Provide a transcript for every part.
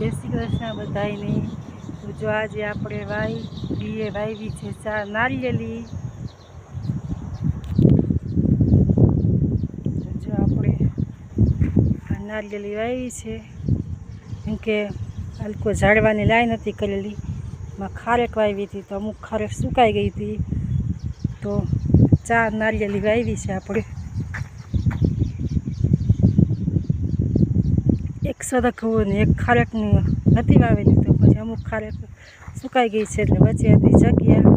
જય શ્રી કૃષ્ણ બધાને જો આજે આપણે વાઈ, બીએ વાવી છે ચા નારિયેલી. જો આપણે નારિયેલી વાવી છે. કેમ કે હલકો ઝાડવાની લાઈન હતી કરેલી. માં ખારેક વાવી હતી તો અમુક ખારેક સુકાઈ ગઈ હતી. તો ચા નારિયેલી વાવી છે આપણે. એક સદક ને એક ખારેકની નથી વાવેલી તો પછી અમુક ખારેક સુકાઈ ગઈ છે એટલે વચ્ચે હતી જગ્યા.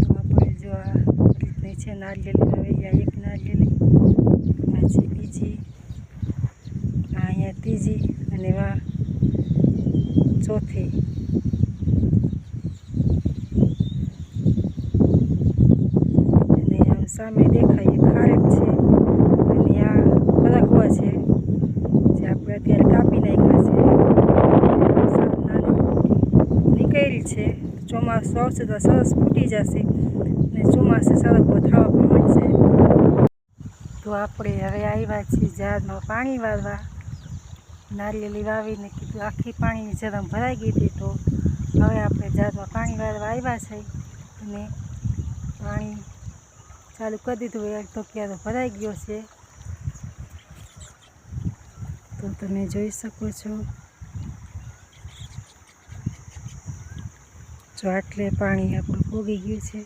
તો આપણે જો આ રીતની છે નારિયેલી વાવી એક નારિયેલી પછી બીજી અહીંયા ત્રીજી અને વા ચોથી. સામે દેખાય ખારેક છે અને આ બરકવા છે જે આપણે અત્યારે કાપી નાખ્યા છે સાત નાની નીકળી છે આવશે તો સરસ ફૂટી જશે ને ચોમાસે સરગવો થવા પણ મળશે. તો આપણે હવે આવ્યા છીએ ઝાડમાં પાણી વાળવા. નારિયેલી વાવીને કીધું આખી પાણીની જરમ ભરાઈ ગઈ હતી તો હવે આપણે ઝાડમાં પાણી વાળવા આવ્યા છે અને પાણી ચાલુ કરી દીધું હોય તો ક્યારે ભરાઈ ગયો છે. તો તમે જોઈ શકો છો. જો આટલે પાણી આપણું ભોગી ગયું છે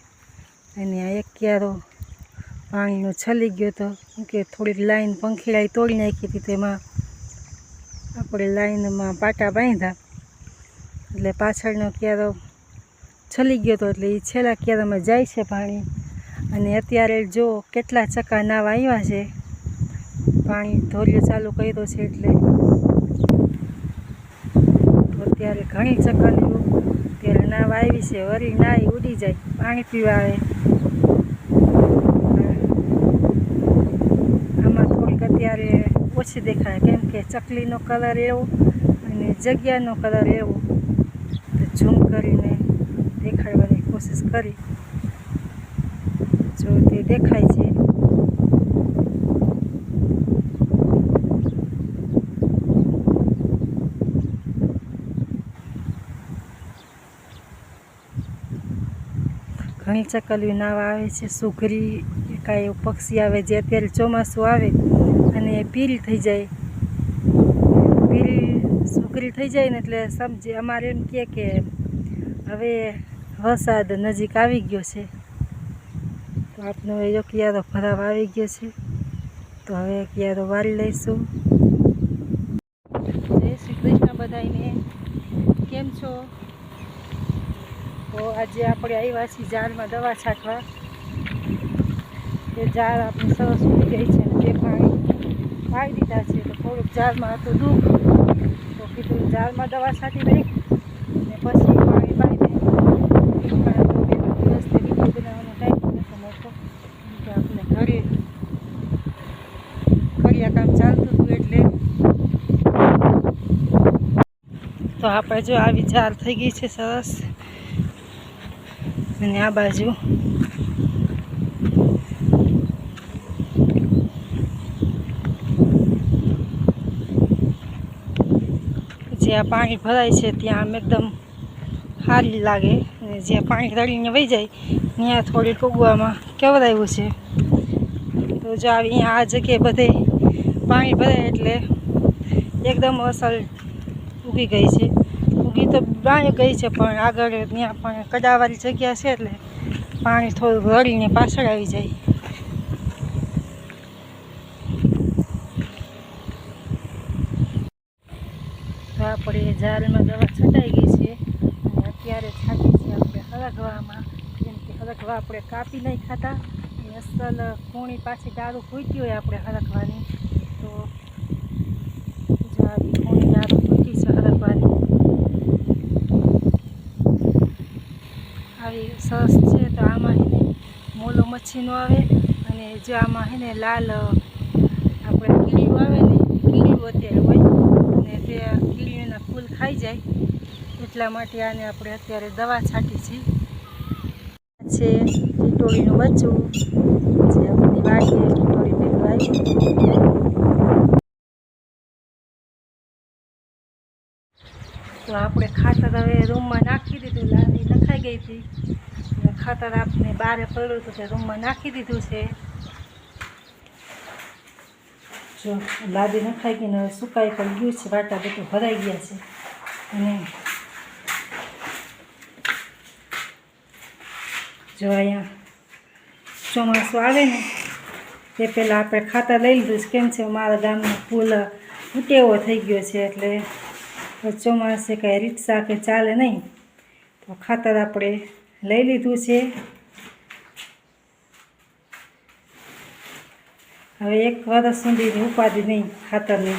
અને આ એક ક્યારો પાણીનો છલી ગયો તો કેમ કે થોડીક લાઈન પંખીડાઈ તોડી નાખી હતી તેમાં આપણે લાઈનમાં પાટા બાંધ્યા. એટલે પાછળનો ક્યારો છલી ગયો હતો એટલે એ છેલ્લા ક્યારામાં જાય છે પાણી. અને અત્યારે જો કેટલા ચક્કા નાવા આવ્યા છે, પાણી ધોરિયો ચાલુ કર્યો છે એટલે અત્યારે ઘણી ચક્કલીઓ ત્યારે નાવ આવી છે, વરી નાઈ ઉડી જાય, પાણી પીવા આવે. આમાં થોડીક અત્યારે ઓછી દેખાય, કેમ કે ચકલીનો કલર એવો અને જગ્યાનો કલર એવો. તો ઝૂમ કરીને દેખાડવાની કોશિશ કરી. જો તે દેખાય છે ઘણી ચકલીઓ નાવા આવે છે સુઘરી કાંઈ એવું પક્ષી આવે જે અત્યારે ચોમાસું આવે અને પીલ થઈ જાય. પીલ સુઘરી થઈ જાય ને એટલે સમજે, અમારે એમ કહે કે હવે વરસાદ નજીક આવી ગયો છે. તો આપનો એ ક્યારો ભરાવ આવી ગયો છે. તો હવે ક્યારો વાળી લઈશું. જય શ્રી કૃષ્ણ બધાને કેમ છો? તો આજે આપણે આવ્યા છીએ ઝાડમાં દવા છાંટવા. એ ઝાડ આપણે સરસ ઉડી ગઈ છે તે પાણી પાડી દીધા છે. તો થોડુંક ઝાડમાં હતું દુઃખ. તો કીધું ઝાડમાં દવા છાંટી દઈ ને પછી પાણી પાડી દઈ બનાવવાનો ટાઈમ નહોતો મળતો. આપણે ઘરે કરિયા કામ ચાલતું હતું એટલે. તો આપણે જો આવી ઝાડ થઈ ગઈ છે સરસ. અને આ બાજુ. જ્યાં પાણી ભરાય છે ત્યાં આમ એકદમ સારી લાગે. અને જ્યાં પાણી રડીને વહી જાય, ત્યાં થોડીક ઉગવામાં કેવડાવ્યું છે. તો જો આવી આ જગ્યાએ બધે પાણી ભરાય એટલે એકદમ અસર ઊગી ગઈ છે. ઉગી તો બાય ગઈ છે, પણ આગળ ત્યાં પણ કડાવાળી જગ્યા છે એટલે પાણી થોડું વળીને પાછળ આવી જાય. તો આપણે ઝાડમાં દવા છટાઈ ગઈ છે, અને અત્યારે છાંટી છે આપણે હળગવામાં. કેમ કે હળગવા આપણે કાપી નહીં ખાતા અને અસલ ખૂણી પાછી દારૂ ખૂટી હોય આપણે હરગવાની તો જો આવી ખૂણી દારૂ ફૂટી છે હરગવાની આવી છે તો આમાં એને મોલો મચ્છીનો આવે અને જો આમાં છે ને લાલ આપણે કીડીઓ આવે ને કીડીઓ અત્યારે હોય અને તે કીડીઓના ફૂલ ખાઈ જાય એટલા માટે આને આપણે અત્યારે દવા છાંટી છે. છે ટીટોળીનું બચ્ચું જે આપણી વાડીએ ટીટોળી પેલું આવ્યું તો આપણે ખાતર હવે રૂમમાં નાખી દીધું લાદી નખાઈ ગઈ હતી. ખાતર આપને બારે પડ્યું હતું તે રૂમમાં નાખી દીધું છે. જો લાદી નખાઈ ગઈ ને હવે સુકાઈ પણ ગયું છે, વાટા બધું ભરાઈ ગયા છે. અને જો અહીંયા ચોમાસું આવે ને તે પહેલાં આપણે ખાતર લઈ લીધું છે. કેમ છે? મારા ગામનો પુલ ઉટેવો થઈ ગયો છે એટલે ચોમાસે કાંઈ રીતસા કે ચાલે નહીં. તો ખાતર આપણે લઈ લીધું છે. હવે એક વર્ષ સુધી ઉપાધિ નહીં ખાતરની